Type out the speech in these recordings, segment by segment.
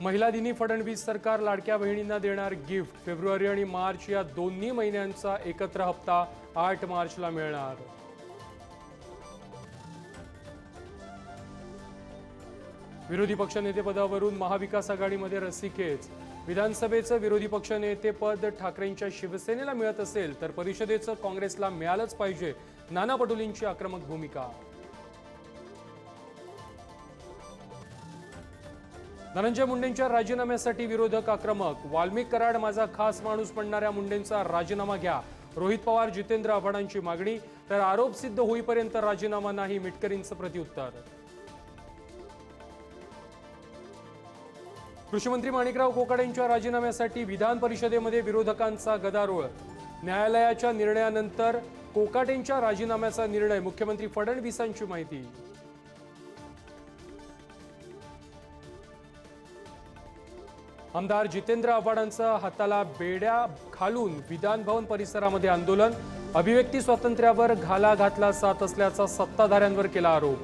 महिला दिनी फडणवीस सरकार लाडक्या बहिणींना देणार गिफ्ट. फेब्रुवारी आणि मार्च या दोन्ही महिन्यांचा एकत्र हप्ता आठ मार्चला मिळणार. विरोधी पक्षनेतेपदावरून महाविकास आघाडीमध्ये रसिकेच. विधानसभेचं विरोधी पक्षनेतेपद ठाकरेंच्या शिवसेनेला मिळत असेल तर परिषदेचं काँग्रेसला मिळालंच पाहिजे. नाना पटोलींची आक्रमक भूमिका. धनंजय मुंडेंच्या राजीनाम्यासाठी विरोधक आक्रमक. वाल्मिक कराड माझा खास माणूस म्हणणाऱ्या मुंडेंचा राजीनामा घ्या. रोहित पवार जितेंद्र आव्हाडांची मागणी. तर आरोप सिद्ध होईपर्यंत राजीनामा नाही मिटकरींचं प्रत्युत्तर. कृषीमंत्री माणिकराव कोकाड्यांच्या राजीनाम्यासाठी विधान परिषदेमध्ये विरोधकांचा गदारोळ. न्यायालयाच्या निर्णयानंतर कोकाटेंच्या राजीनाम्याचा निर्णय. मुख्यमंत्री फडणवीसांची माहिती. आमदार जितेंद्र आव्हाडांचा हाताला बेड्या खालून विधानभवन परिसरामध्ये आंदोलन अभिव्यक्ती स्वातंत्र्यावर घाला घातला जात असल्याचा सत्ताधाऱ्यांवर केला आरोप.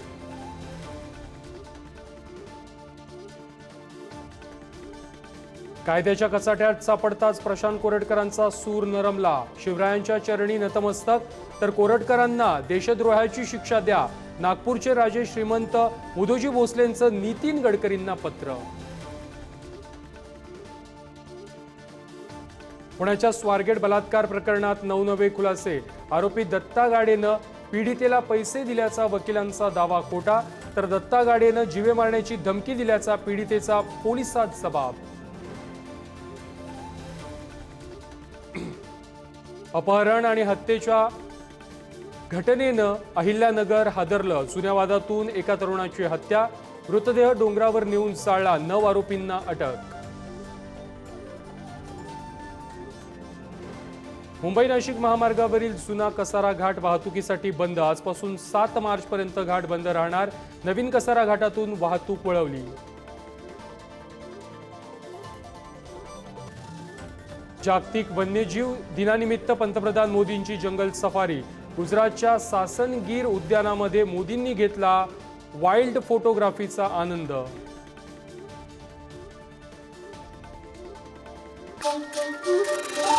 कायद्याच्या कचाट्यात सापडताच प्रशांत कोरटकरांचा सूर नरमला. शिवरायांच्या चरणी नतमस्तक तर कोरटकरांना देशद्रोहाची शिक्षा द्या. नागपूरचे राजे श्रीमंत उदोजी भोसलेंचं नितीन गडकरींना पत्र. पुण्याच्या स्वारगेट बलात्कार प्रकरणात नवनवे खुलासे. आरोपी दत्ता गाडेनं पीडितेला पैसे दिल्याचा वकिलांचा दावा खोटा तर दत्ता गाडेनं जीवे मारण्याची धमकी दिल्याचा पीडितेचा पोलिसात जबाब. अपहरण आणि हत्येच्या घटनेनं अहिल्यानगर हादरलं. जुन्या वादातून एका तरुणाची हत्या मृतदेह डोंगरावर नेऊन चाळला नऊ आरोपींना अटक. मुंबई नाशिक महामार्गावरील जुना कसारा घाट वाहतुकीसाठी बंद. आजपासून सात मार्चपर्यंत घाट बंद राहणार. नवीन कसारा घाटातून वाहतूक वळवली. जागतिक वन्यजीव दिनानिमित्त पंतप्रधान मोदींची जंगल सफारी. गुजरातच्या सासनगीर उद्यानामध्ये मोदींनी घेतला वाईल्ड फोटोग्राफीचा आनंद. Thank you.